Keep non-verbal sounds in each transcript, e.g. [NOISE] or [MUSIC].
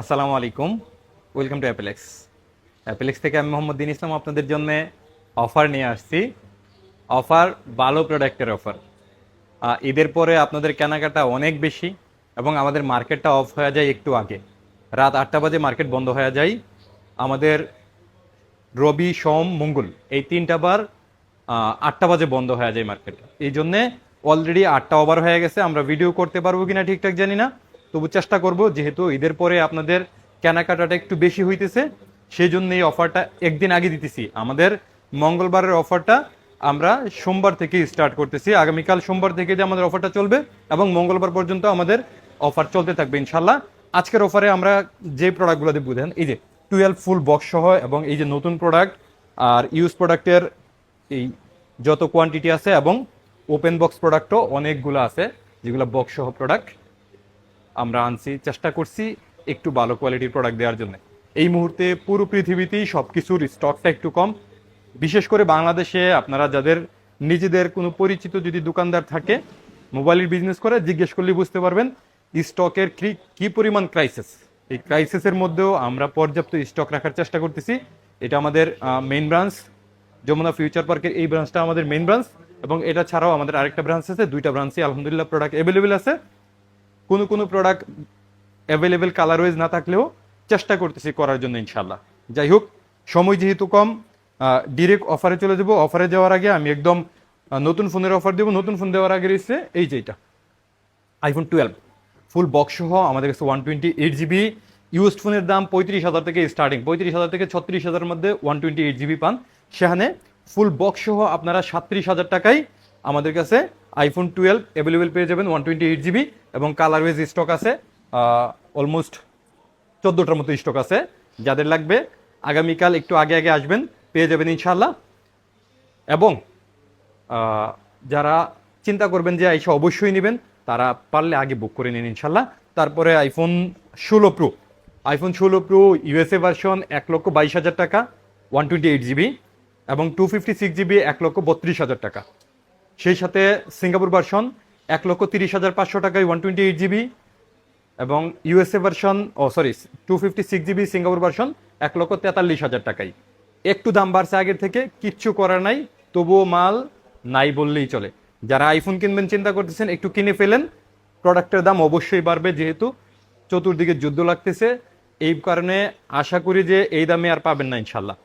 আসসালামু আলাইকুম। Welcome to অ্যাপেলেক্স অ্যাপেলেক্স থেকে আমি মোহাম্মদ দিন ইসলাম আপনাদের জন্য অফার নিয়ে আসছি। অফার ভালো প্রোডাক্টের অফার ঈদের পরে আপনাদের কেনাকাটা অনেক বেশি এবং আমাদের মার্কেটটা অফ হয়ে যায় একটু আগে। রাত আটটা বাজে মার্কেট বন্ধ হয়ে যায়। আমাদের রবি, সোম, মঙ্গল এই তিনটা বার আটটা বাজে বন্ধ হয়ে যায় মার্কেট এই জন্যে অলরেডি আটটা ওভার হয়ে গেছে। আমরা ভিডিও করতে পারব কিনা ঠিকঠাক জানি না। তবু চেষ্টা করব, যেহেতু ঈদের পরে আপনাদের কেনাকাটাটা একটু বেশি হইতেছে সেই জন্য এই অফারটা একদিন আগে দিতেছি। আমাদের মঙ্গলবারের অফারটা আমরা সোমবার থেকে স্টার্ট করতেছি। আগামীকাল সোমবার থেকে যে আমাদের অফারটা চলবে এবং মঙ্গলবার পর্যন্ত আমাদের অফার চলতে থাকবে ইনশাল্লাহ আজকের অফারে আমরা যে প্রোডাক্টগুলো দেবো দেখেন, এই যে টুয়েলভ ফুল বক্স সহ এবং এই যে নতুন প্রোডাক্ট আর ইউজ প্রোডাক্টের এই যত কোয়ান্টিটি আছে এবং ওপেন বক্স প্রোডাক্টও অনেকগুলো আছে, যেগুলো বক্স সহ প্রোডাক্ট আমরা আনছি, চেষ্টা করছি একটু ভালো কোয়ালিটির প্রোডাক্ট দেওয়ার জন্য। এই মুহূর্তে পুরো পৃথিবীতেই সব কিছুর স্টকটা একটু কম। বিশেষ করে বাংলাদেশে আপনারা যাদের নিজেদের কোনো পরিচিত যদি দোকানদার থাকে, মোবাইলের বিজনেস করে, জিজ্ঞেস করলে বুঝতে পারবেন স্টকের কি কি পরিমাণ ক্রাইসিস এই ক্রাইসিসের মধ্যেও আমরা পর্যাপ্ত স্টক রাখার চেষ্টা করতেছি। এটা আমাদের মেইন ব্রাঞ্চ যমুনা ফিউচার পার্কের এই ব্রাঞ্চটা আমাদের মেইন ব্রাঞ্চ এবং এটা ছাড়াও আমাদের আরেকটা ব্রাঞ্চ আছে, দুইটা ব্রাঞ্চে আলহামদুলিল্লাহ প্রোডাক্ট অ্যাভেলেবেল আছে। কোনো কোনো প্রোডাক্ট অ্যাভেলেবেল কালার ওয়াইজ না থাকলেও চেষ্টা করতেছি করার জন্য ইনশাল্লাহ যাই হোক, সময় যেহেতু কম ডিরেক্ট অফারে চলে যাব। অফারে যাওয়ার আগে আমি একদম নতুন ফোনের অফার দেবো। নতুন ফোন দেওয়ার আগে রয়েছে এই যে এটা। আইফোন টুয়েলভ ফুল বক্স সহ আমাদের কাছে one twenty eight GB used ফোনের দাম পঁয়ত্রিশ হাজার থেকে স্টার্টিং পঁয়ত্রিশ হাজার থেকে ছত্রিশ হাজারের মধ্যে ওয়ান টোয়েন্টি এইট জিবি পান। সেখানে ফুল বক্স সহ আপনারা সাতত্রিশ হাজার টাকায় আমাদের কাছে আইফোন টুয়েলভ অ্যাভেলেবেল পেয়ে যাবেন ওয়ান টোয়েন্টি এইট জিবি এবং কালার ওয়েজ স্টক আছে অলমোস্ট চোদ্দোটার মতো স্টক আছে। যাদের লাগবে, আগামীকাল একটু আগে আগে আসবেন, পেয়ে যাবেন ইনশাল্লাহ এবং যারা চিন্তা করবেন যে আইসা অবশ্যই নেবেন, তারা পারলে আগে বুক করে নিন ইনশাল্লাহ তারপরে আইফোন ষোলো প্রো আইফোন ষোলো প্রো ইউএসএ ভার্সন এক লক্ষ বাইশ হাজার টাকা ওয়ান টোয়েন্টি এইট জিবি এবং টু ফিফটি সিক্স জিবি এক লক্ষ বত্রিশ হাজার টাকা। সেই সাথে সিঙ্গাপুর ভার্সন এক লক্ষ তিরিশ হাজার পাঁচশো টাকায় ওয়ান টোয়েন্টি এইট জিবি এবং ইউএসএ ভার্সন ও sorry two fifty six GB Singapore version এক লক্ষ তেতাল্লিশ হাজার টাকায়। একটু দাম বাড়ছে আগের থেকে, কিচ্ছু করার নাই, তবুও মাল নাই বললেই চলে। যারা আইফোন কিনবেন, চিন্তা করতেছেন, একটু কিনে ফেলেন প্রোডাক্টের দাম অবশ্যই বাড়বে, যেহেতু চতুর্দিকে যুদ্ধ লাগতেছে। এই কারণে আশা করি যে এই দামে আর পাবেন না ইনশাল্লাহ।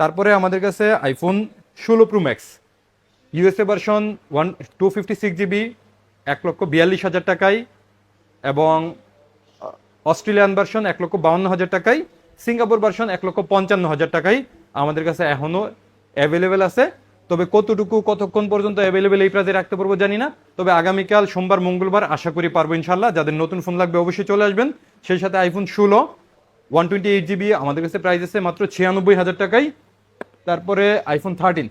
তারপরে আমাদের কাছে আইফোন ষোলো Pro Max USA version one two fifty six GB এক লক্ষ বিয়াল্লিশ হাজার টাকায়, এবং অস্ট্রেলিয়ান ভার্সন এক লক্ষ বাউন্ন হাজার টাকায়, সিঙ্গাপুর ভার্সন এক লক্ষ পঞ্চান্ন হাজার টাকায় আমাদের কাছে এখনও অ্যাভেলেবেল আছে। তবে কতটুকু কতক্ষণ পর্যন্ত অ্যাভেলেবেল এই প্রাইজে রাখতে পারব জানি না। তবে আগামীকাল সোমবার, মঙ্গলবার আশা করি পারব ইনশাল্লাহ যাদের নতুন ফোন লাগবে অবশ্যই চলে আসবেন। সেই সাথে আইফোন ষোলো ওয়ান টোয়েন্টি এইট জিবি আমাদের কাছে প্রাইস আছে মাত্র ছিয়ানব্বই হাজার টাকায়। তারপরে আইফোন থার্টিন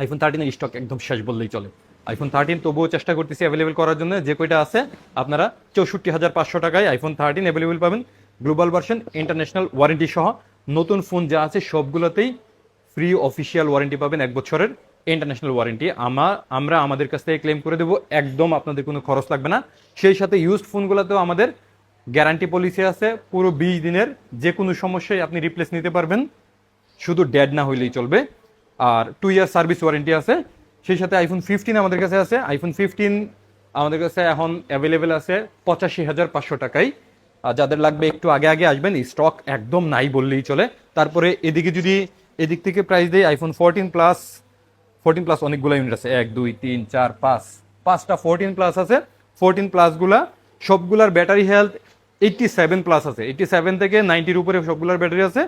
আইফোন থার্টিনের স্টক একদম শেষ বললেই চলে। আইফোন থার্টিন তবুও চেষ্টা করতেছি অ্যাভেলেবেল করার জন্য, যে কয়টা আছে, আপনারা চৌষট্টি হাজার পাঁচশো টাকায় আইফোন থার্টিন অ্যাভেলেবেল পাবেন। গ্লোবাল ভার্সন ইন্টারন্যাশনাল ওয়ারেন্টি সহ নতুন ফোন যা আছে, সবগুলোতেই ফ্রি অফিসিয়াল ওয়ারেন্টি পাবেন এক বছরের ইন্টারন্যাশনাল ওয়ারেন্টি আমরা আমরা আমাদের কাছ থেকে ক্লেম করে দেবো, একদম আপনাদের কোনো খরচ লাগবে না। সেই সাথে ইউজড ফোনগুলোতেও আমাদের গ্যারান্টি পলিসি আছে, পুরো বিশ দিনের যে কোনো সমস্যায় আপনি রিপ্লেস নিতে পারবেন। শুধু ডেড না হইলেই চলবে। আর টু ইয়ার সার্ভিস ওয়ারেন্টি আছে। সেই সাথে আইফোন ফিফটিন আমাদের কাছে আছে। আইফোন ফিফটিন আমাদের কাছে এখন অ্যাভেলেবেল আছে পঁচাশি হাজার পাঁচশো টাকায়। আর যাদের লাগবে একটু আগে আগে আসবেন স্টক একদম নাই বললেই চলে। তারপরে এদিকে যদি এদিক থেকে প্রাইস দেয় iPhone fourteen plus fourteen plus অনেকগুলো ইউনিট আছে। এক, দুই, তিন, চার, পাঁচ, পাঁচটা ফোরটিন প্লাস আছে। ফোরটিন প্লাসগুলা সবগুলার battery health eighty seven plus আছে। এইটটি সেভেন থেকে নাইনটির উপরে সবগুলার ব্যাটারি আছে।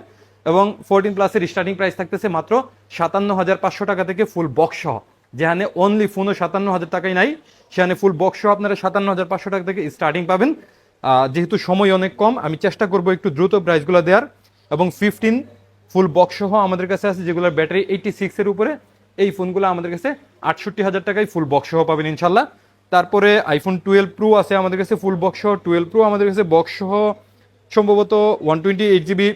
এবং ফোরটিন প্লাসের স্টার্টিং প্রাইস থাকতেছে মাত্র সাতান্ন হাজার পাঁচশো টাকা থেকে ফুল বক্স সহ। যেখানে অনলি ফোনও সাতান্ন হাজার টাকাই নাই, সেখানে ফুল বক্স সহ আপনারা সাতান্ন হাজার পাঁচশো টাকা থেকে স্টার্টিং পাবেন। যেহেতু সময় অনেক কম, আমি চেষ্টা করব একটু দ্রুত প্রাইসগুলো দেওয়ার। এবং ফিফটিন ফুল বক্স সহ আমাদের কাছে আছে যেগুলোর ব্যাটারি এইটটি সিক্সের উপরে, এই ফোনগুলো আমাদের কাছে আটষট্টি হাজার টাকায় ফুল বক্স সহ পাবেন ইনশাল্লাহ। তারপরে আইফোন টুয়েলভ প্রো আছে আমাদের কাছে ফুল বক্স সহ টুয়েলভ প্রো আমাদের কাছে বক্স সহ, সম্ভবত ওয়ান টোয়েন্টি এইট জিবি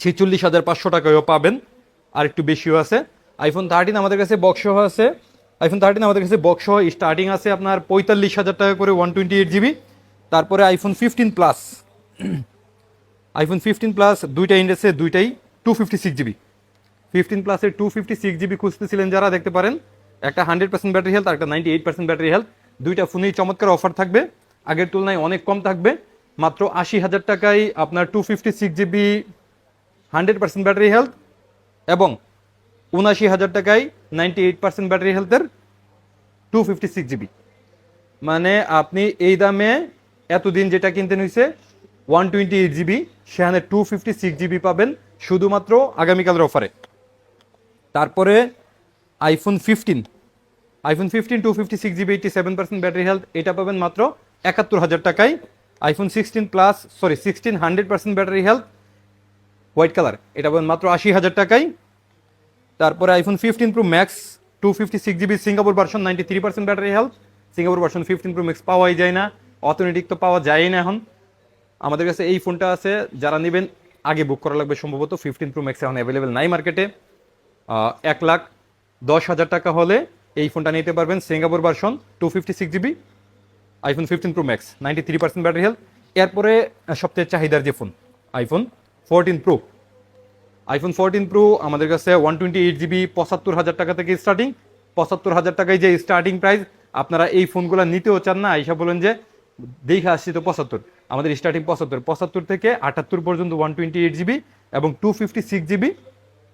ছেচল্লিশ হাজার পাঁচশো টাকায়ও পাবেন। আর একটু বেশিও আছে। আইফোন থার্টিন আমাদের কাছে বক্স সহ আছে। আইফোন থার্টিন আমাদের কাছে বক্স সহ স্টার্টিং আছে আপনার পঁয়তাল্লিশ হাজার টাকা করে ওয়ান টোয়েন্টি এইট জিবি তারপরে iPhone fifteen plus iPhone fifteen plus দুইটা ইন্ডেক্সে দুইটাই two fifty six GB fifteen প্লাসের টু ফিফটি সিক্স জিবি খুঁজতেছিলেন যারা, দেখতে পারেন। একটা হান্ড্রেড পার্সেন্ট ব্যাটারি হেলথ একটা ninety eight percent battery health দুইটা ফোনেই চমৎকার অফার থাকবে। আগের তুলনায় অনেক কম থাকবে। মাত্র আশি হাজার টাকায় আপনার two fifty six GB hundred percent battery health এবং উনাশি হাজার টাকায় নাইনটি এইট পার্সেন্ট ব্যাটারি হেলথের টু ফিফটি সিক্স জিবি। মানে আপনি এই দামে এতদিন যেটা কিনতে নিয়েছে ওয়ান টোয়েন্টি এইট জিবি, সেখানে টু ফিফটি সিক্স জিবি পাবেন শুধুমাত্র আগামীকালের অফারে। তারপরে iPhone fifteen iPhone fifteen two fifty six GB eighty seven percent battery health, এটা পাবেন মাত্র একাত্তর হাজার টাকায় iPhone sixteen plus sorry sixteen hundred percent battery health white colour. এটা পাবেন মাত্র আশি হাজার টাকায়। তারপরে iPhone fifteen Pro Max two fifty six GB Singapore version ninety three percent battery health Singapore version fifteen Pro Max পাওয়াই যায় না অথেন্টিক তো পাওয়া যায় না এখন। আমাদের কাছে এই ফোনটা আছে, যারা নেবেন, আগে বুক করা লাগবে সম্ভবত ফিফটিন প্রো ম্যাক্স এখন অ্যাভেলেবেল নাই মার্কেটে এক লাখ দশ হাজার টাকা হলে এই ফোনটা নিতে পারবেন Singapore version two fifty six GB iPhone fifteen Pro Max ninety three percent battery health এরপরে সবচেয়ে চাহিদার যে phone iPhone fourteen Pro iPhone fourteen Pro আমাদের কাছে ওয়ান টোয়েন্টি এইট জিবি পঁচাত্তর হাজার টাকা থেকে স্টার্টিং পঁচাত্তর হাজার টাকায় যে স্টার্টিং প্রাইস আপনারা এই ফোনগুলো নিতেও চান না, আইসা বলেন যে দেখে আসছি তো পঁচাত্তর। আমাদের স্টার্টিং পঁচাত্তর পঁচাত্তর থেকে আটাত্তর পর্যন্ত ওয়ান টোয়েন্টি এইট জিবি এবং টু ফিফটি সিক্স জিবি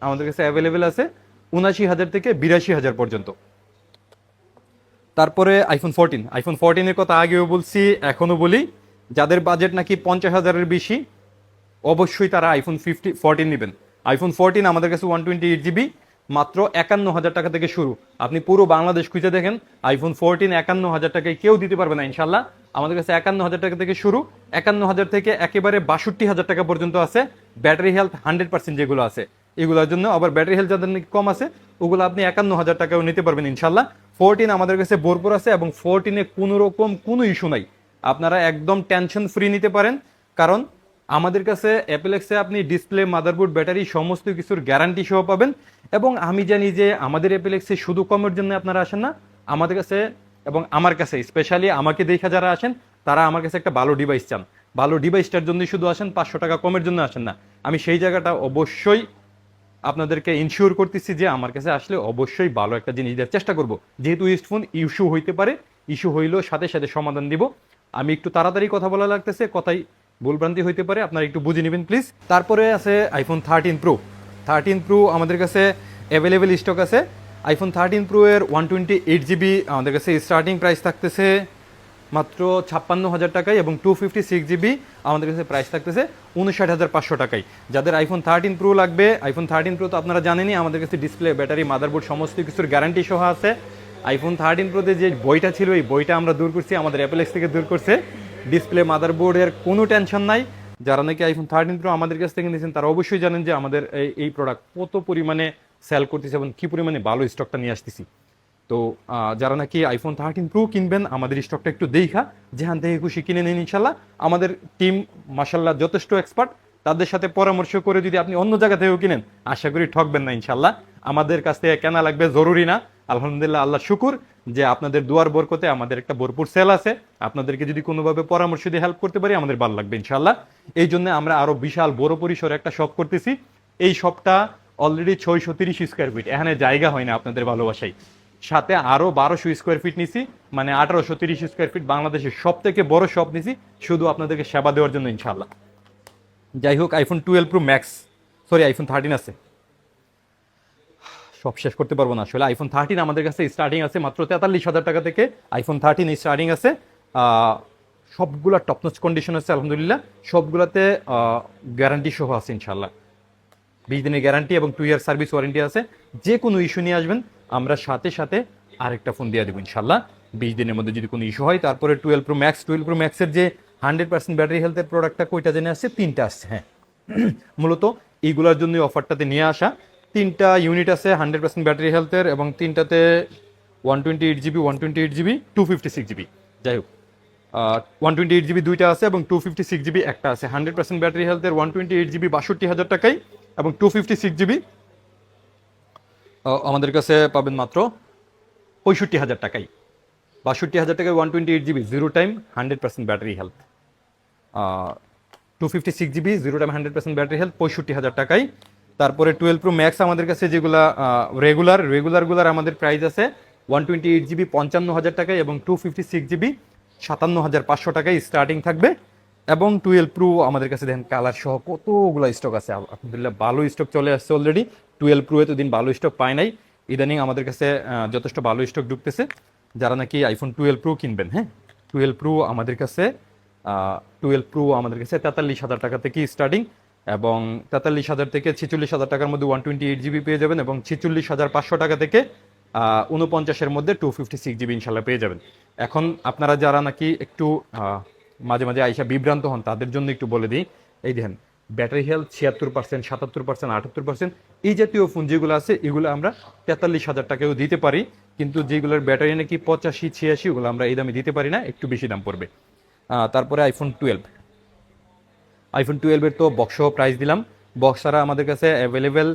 আমাদের কাছে অ্যাভেলেবেল আছে উনাশি হাজার থেকে বিরাশি হাজার পর্যন্ত। তারপরে আইফোন ফোরটিন আইফোন ফোরটিনের কথা আগেও বলছি এখনও বলি, যাদের বাজেট নাকি পঞ্চাশ হাজারের বেশি অবশ্যই তারা আইফোন ফিফটি ফোরটিন নেবেন। আইফোন ফোরটিন আমাদের কাছে ওয়ান টোয়েন্টি এইট জিবি মাত্র একান্ন হাজার টাকা থেকে শুরু। আপনি পুরো বাংলাদেশ খুঁজে দেখেন আইফোন ফোরটিন একান্ন হাজার টাকায় কেউ দিতে পারবে না ইনশাল্লাহ আমাদের কাছে একান্ন হাজার টাকা থেকে শুরু, একান্ন হাজার থেকে একেবারে বাষট্টি হাজার টাকা পর্যন্ত আছে। ব্যাটারি হেলথ হান্ড্রেড পার্সেন্ট যেগুলো আছে, এগুলোর জন্য। আবার ব্যাটারি হেলথ যাদের কম আছে, ওগুলো আপনি একান্ন হাজার টাকাও নিতে পারবেন ইনশাল্লাহ ফোরটিন আমাদের কাছে ভরপুর আছে এবং ফোরটিনে কোনো রকম কোনো ইস্যু নাই। আপনারা একদম টেনশন ফ্রি নিতে পারেন, কারণ আমাদের কাছে অ্যাপেলেক্সে আপনি ডিসপ্লে মাদারবোর্ড ব্যাটারি সমস্ত কিছুর গ্যারান্টি সহ পাবেন। এবং আমি জানি যে আমাদের অ্যাপেলেক্সে শুধু কমের জন্য আপনারা আসেন না, আমাদের কাছে এবং আমার কাছে স্পেশালি আমাকে দেখা যারা আসেন, তারা আমার কাছে একটা ভালো ডিভাইস চান। ভালো ডিভাইসটার জন্যই শুধু আসেন, পাঁচশো টাকা কমের জন্য আসেন না। আমি সেই জায়গাটা অবশ্যই আপনাদেরকে ইনশিওর করতেছি যে আমার কাছে আসলে অবশ্যই ভালো একটা জিনিস দেওয়ার চেষ্টা করব। যেহেতু ইস্টফোন ইস্যু হইতে পারে ইস্যু হইলেও সাথে সাথে সমাধান দিব। আমি একটু তাড়াতাড়ি কথা বলা লাগতেছে, কথাই ভুলভ্রান্তি হইতে পারে, আপনারা একটু বুঝে নেবেন প্লিজ তারপরে আছে iPhone thirteen pro thirteen pro আমাদের কাছে অ্যাভেলেবেল স্টক আছে। আইফোন থার্টিন প্রো এর ওয়ান টোয়েন্টি এইট জিবি আমাদের কাছে স্টার্টিং প্রাইস থাকতেছে মাত্র ছাপ্পান্ন হাজার টাকায় এবং টু ফিফটি সিক্স জিবি আমাদের কাছে প্রাইস থাকতেছে উনষাট হাজার পাঁচশো টাকায়। যাদের আইফোন থার্টিন প্রো লাগবে আইফোন থার্টিন প্রো তো আপনারা জানেনই, আমাদের কাছে ডিসপ্লে ব্যাটারি মাদারবোর্ড সমস্ত কিছুর গ্যারান্টি সহ আছে। আইফোন থার্টিন প্রোতে যে বইটা ছিল, এই বইটা আমরা দূর করছি, আমাদের অ্যাপেলেক্স থেকে দূর করছে। ডিসপ্লে, মাদারবোর্ডের কোনো টেনশন নাই। যারা নাকি আইফোন থার্টিন প্রো আমাদের কাছ থেকে নিয়েছেন, তারা অবশ্যই জানেন যে আমাদের এই- প্রোডাক্ট কত পরিমাণে সেল করতেছে এবং কী পরিমাণে ভালো স্টকটা নিয়ে আসতেছি। তো যারা নাকি আইফোন থার্টিন প্রো কিনবেন, আমাদের স্টকটা একটু দেখা, যেখান থেকে খুশি কিনে নিন ইনশাল্লাহ আমাদের টিম মাসাল্লাহ যথেষ্ট এক্সপার্ট তাদের সাথে পরামর্শ করে যদি আপনি অন্য জায়গা থেকেও কিনেন, আশা করি ঠকবেন না ইনশাল্লাহ আমাদের কাছ থেকে কেনা লাগবে, জরুরি না। আলহামদুলিল্লাহ, আল্লাহ শুকুর যে আপনাদের দুয়ার বরকতে আমাদের একটা ভরপুর সেল আছে। আপনাদেরকে যদি কোনোভাবে পরামর্শ দিয়ে হেল্প করতে পারি, আমাদের ভালো লাগবে ইনশাল্লাহ এই জন্য আমরা আরও বিশাল বড় পরিসরে একটা শপ করতেছি। এই শপটা অলরেডি ছয়শো তিরিশ স্কোয়ার ফিট এখানে জায়গা হয় না আপনাদের ভালোবাসায়। সাথে আরও বারোশো স্কোয়ার ফিট নিছি মানে আঠারোশো তিরিশ স্কোয়ার ফিট বাংলাদেশের সব থেকে বড় শপ নিছি, শুধু আপনাদেরকে সেবা দেওয়ার জন্য ইনশাল্লাহ যাই হোক iPhone twelve pro max sorry iPhone thirteen আছে। সব শেষ করতে পারব না। আসলে আইফোন থার্টিন আমাদের কাছে স্টার্টিং আছে মাত্র তেতাল্লিশ হাজার টাকা থেকে। আইফোন থার্টিন স্টার্টিং আছে। সবগুলা টপনচ কন্ডিশন আছে, আলহামদুলিল্লাহ। সবগুলাতে গ্যারান্টি সহ আছে ইনশাল্লাহ বিশ দিনের গ্যারান্টি এবং টু ইয়ার সার্ভিস ওয়ারেন্টি আছে। যে কোনো ইস্যু নিয়ে আসবেন, আমরা সাথে সাথে আরেকটা ফোন দিয়ে দেবো ইনশাল্লাহ বিশ দিনের মধ্যে যদি কোনো ইস্যু হয়, তারপরে twelve pro max twelve pro ম্যাক্সের যে হান্ড্রেড পার্সেন্ট ব্যাটারি হেলথের প্রোডাক্টটা কয়টা জেনে আসছে, তিনটা আসছে হ্যাঁ। [CLEARS THROAT] মূলত এইগুলোর জন্যই অফারটাতে নিয়ে আসা। তিনটা ইউনিট আছে হান্ড্রেড পার্সেন্ট ব্যাটারি হেলথের এবং তিনটাতে one twenty eight GB one twenty eight GB two fifty six GB যাই হোক ওয়ান টোয়েন্টি এইট জিবি দুইটা আছে এবং টু ফিফটি সিক্স জিবি একটা আছে। হান্ড্রেড পার্সেন্ট ব্যাটারি হেলথের ওয়ান টোয়েন্টি এইট জিবি বাষট্টি হাজার টাকাই এবং টু ফিফটি সিক্স জিবি আমাদের কাছে পাবেন মাত্র পঁয়ষট্টি হাজার টাকাই বাষট্টি হাজার টাকায় one twenty eight GB zero time hundred percent battery health two fifty six GB zero time hundred percent battery health পঁয়ষট্টি হাজার টাকায়। তারপরে টুয়েলভ প্রো ম্যাক্স আমাদের কাছে যেগুলা রেগুলার রেগুলারগুলার আমাদের প্রাইস আছে ওয়ান টোয়েন্টি এইট জিবি পঞ্চান্ন হাজার টাকায় এবং টু ফিফটি সিক্স জিবি সাতান্ন হাজার পাঁচশো টাকায় স্টার্টিং থাকবে। এবং টুয়েলভ প্রো আমাদের কাছে দেখেন কালার সহ কতগুলো স্টক আছে। আলহামদুলিল্লাহ ভালো স্টক চলে আসছে অলরেডি টুয়েলভ প্রো এতদিন ভালো স্টক পায় নাই। ইদানিং আমাদের কাছে যথেষ্ট ভালো স্টক ঢুকতেছে। যারা নাকি আইফোন টুয়েলভ প্রো কিনবেন হ্যাঁ? টুয়েলভ প্রো আমাদের কাছে টুয়েলভ প্রো আমাদের কাছে তেতাল্লিশ হাজার টাকা থেকে স্টার্টিং এবং তেতাল্লিশ হাজার থেকে ছেচল্লিশ হাজার টাকার মধ্যে ওয়ান টোয়েন্টি এইট জিবি পেয়ে যাবেন এবং ছেচল্লিশ হাজার পাঁচশো টাকা থেকে উনপঞ্চাশের মধ্যে টু ফিফটি সিক্স জিবি ইনশাল্লাহ পেয়ে যাবেন। এখন আপনারা যারা নাকি একটু মাঝে মাঝে আইসা বিভ্রান্ত হন, তাদের জন্য একটু বলে দিই। এই দেখেন ব্যাটারি হেলথ ছিয়াত্তর পার্সেন্ট সাতাত্তর পার্সেন্ট আটাত্তর পার্সেন্ট এই জাতীয় ফোন যেগুলো আছে, এগুলো আমরা তেতাল্লিশ হাজার টাকাও দিতে পারি। কিন্তু যেগুলোর ব্যাটারি নাকি পঁচাশি, ছিয়াশি, ওগুলো আমরা এই দামে দিতে পারি না, একটু বেশি দাম পড়বে। তারপরে আইফোন টুয়েলভ আইফোন টুয়েলভের তো বক্স প্রাইস দিলাম। বক্স ছাড়া আমাদের কাছে অ্যাভেলেবেল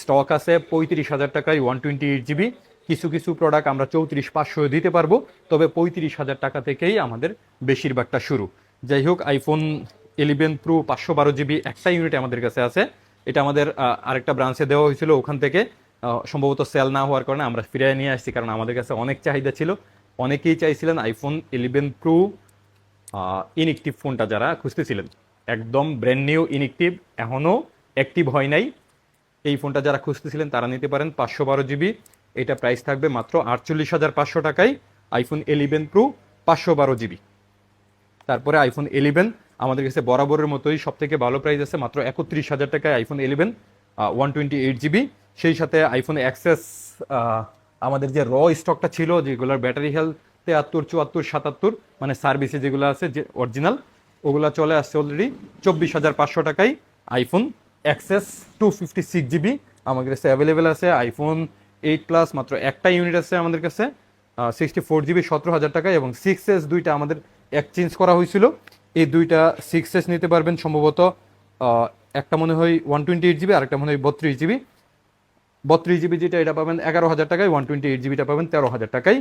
স্টক আছে পঁয়ত্রিশ হাজার টাকায় ওয়ান টোয়েন্টি এইট জিবি কিছু কিছু প্রোডাক্ট আমরা চৌত্রিশ পাঁচশো দিতে পারব, তবে পঁয়ত্রিশ হাজার টাকা থেকেই আমাদের বেশিরভাগটা শুরু। যাই হোক আইফোন ইলেভেন প্রো পাঁচশো বারো জিবি একটা ইউনিট আমাদের কাছে আছে। এটা আমাদের আরেকটা ব্রাঞ্চে দেওয়া হয়েছিল ওখান থেকে। সম্ভবত সেল না হওয়ার কারণে আমরা ফিরে নিয়ে আসছি, কারণ আমাদের কাছে অনেক চাহিদা ছিল। অনেকেই চাইছিলেন আইফোন ইলেভেন প্রো ইনএক্টিভ ফোনটা যারা খুঁজতেছিলেন। একদম ব্র্যান্ড নিউ ইনএক্টিভ এখনও অ্যাক্টিভ হয় নাই। এই ফোনটা যারা খুঁজতেছিলেন তারা নিতে পারেন পাঁচশো বারো জিবি এটা প্রাইস থাকবে মাত্র আটচল্লিশ হাজার পাঁচশো টাকায় আইফোন এলিভেন প্রো পাঁচশো বারো জিবি তারপরে আইফোন ইলেভেন আমাদের কাছে বরাবরের মতোই সব থেকে ভালো প্রাইস আছে মাত্র একত্রিশ হাজার টাকায় iPhone eleven one twenty eight GB সেই সাথে আইফোন অ্যাক্সেস আমাদের যে র স্টকটা ছিল, যেগুলোর ব্যাটারি হেলথ তেয়াত্তর, চুয়াত্তর, সাতাত্তর মানে সার্ভিসে যেগুলো আছে, যে অরিজিনাল ওগুলো চলে আসছে অলরেডি চব্বিশ হাজার পাঁচশো টাকায়। IPhone XS two fifty six GB আমাদের কাছে অ্যাভেলেবেল আছে। আইফোন এইট প্লাস মাত্র একটা ইউনিট আছে আমাদের কাছে। সিক্সটি ফোর জিবি সতেরো হাজার টাকা এবং সিক্স এস দুইটা আমাদের এক্সচেঞ্জ করা হয়েছিল। এই দুইটা সিক্স এস নিতে পারবেন সম্ভবত একটা মনে হয় ওয়ান টোয়েন্টি এইট জিবি আর একটা মনে হয় বত্রিশ জিবি বত্রিশ জিবি যেটা এটা পাবেন এগারো হাজার টাকায় ওয়ান টোয়েন্টি এইট জিবিটা পাবেন তেরো হাজার টাকায়।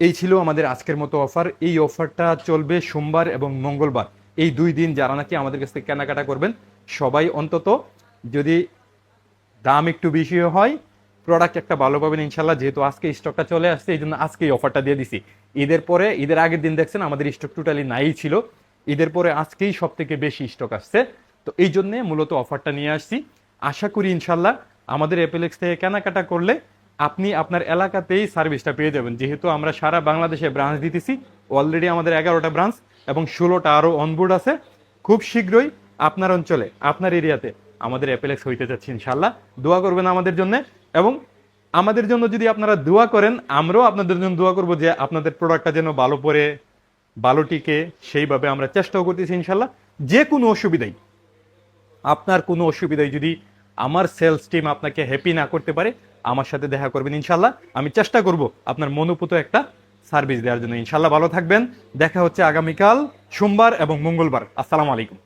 এই ছিল আমাদের আজকের মতো অফার। এই অফারটা চলবে সোমবার এবং মঙ্গলবার। এই দুই দিন যারা নাকি আমাদের কাছ থেকে কেনাকাটা করবেন, সবাই অন্তত যদি দাম একটু বেশি হয় প্রোডাক্ট একটা ভালো পাবেন ইনশাল্লাহ যেহেতু আজকে স্টকটা চলে আসছে, এই জন্য আজকে এই অফারটা দিয়ে দিছি। ঈদের পরে, ঈদের আগের দিন দেখছেন, আমাদের স্টক টোটালি নাই ছিল। ঈদের পরে আজকেই সব থেকে বেশি স্টক আসছে। তো এই জন্যে মূলত অফারটা নিয়ে আসছি। আশা করি ইনশাল্লাহ আমাদের অ্যাপেলেক্স থেকে কেনাকাটা করলে আপনি আপনার এলাকাতেই সার্ভিসটা পেয়ে যাবেন। যেহেতু আমরা সারা বাংলাদেশে ব্রাঞ্চ দিতেছি অলরেডি আমাদের এগারোটা ব্রাঞ্চ এবং ষোলোটা আরও অনবোর্ড আছে। খুব শীঘ্রই আপনার অঞ্চলে, আপনার এরিয়াতে আমাদের অ্যাপেলেক্স হইতে যাচ্ছে ইনশাল্লাহ দোয়া করবেন আমাদের জন্য এবং আমাদের জন্য যদি আপনারা দোয়া করেন, আমরাও আপনাদের জন্য দোয়া করব যে আপনাদের প্রোডাক্টটা যেন ভালো পরে ভালো টিকে, সেইভাবে আমরা চেষ্টাও করতেছি ইনশাল্লাহ যে কোনো অসুবিধাই, আপনার কোনো অসুবিধায় যদি আমার সেলস টিম আপনাকে হ্যাপি না করতে পারে, আমার সাথে দেখা করবেন ইনশাল্লাহ। আমি চেষ্টা করব আপনার মনোপুত একটা সার্ভিস দেওয়ার জন্য। ইনশাল্লাহ ভালো থাকবেন। দেখা হচ্ছে আগামীকাল সোমবার এবং মঙ্গলবার। আসসালামু আলাইকুম।